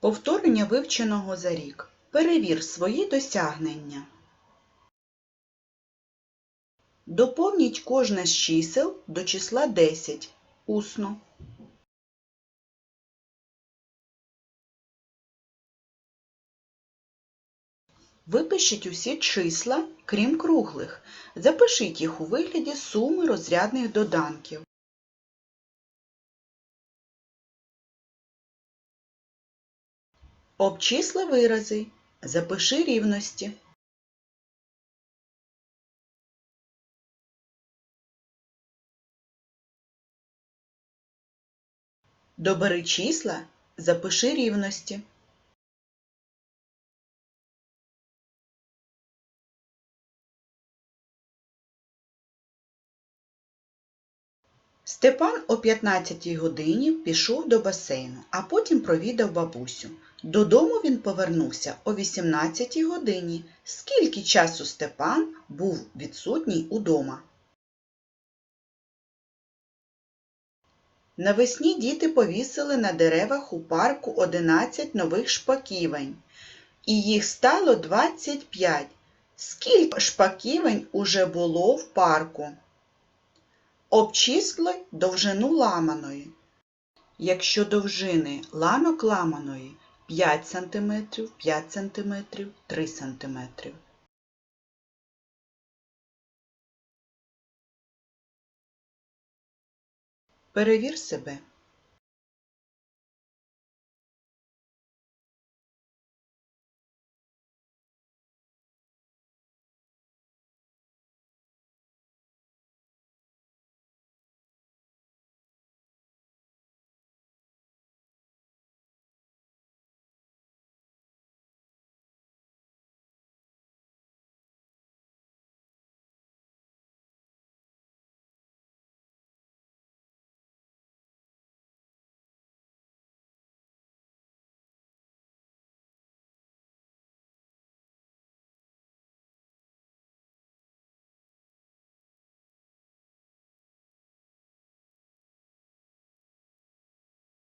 Повторення вивченого за рік. Перевір свої досягнення. Доповніть кожне з чисел до числа 10 усно. Випишіть усі числа, крім круглих. Запишіть їх у вигляді суми розрядних доданків. Обчисли вирази. Запиши рівності. Добери числа, запиши рівності. Степан о 15 годині пішов до басейну, а потім провідав бабусю. Додому він повернувся о 18 годині. Скільки часу Степан був відсутній удома? Навесні діти повісили на деревах у парку 11 нових шпаківень, і їх стало 25. Скільки шпаківень уже було в парку? Обчисли довжину ламаної. Якщо довжини ланок ламаної 5 см, 5 см, 3 см. Перевір себе.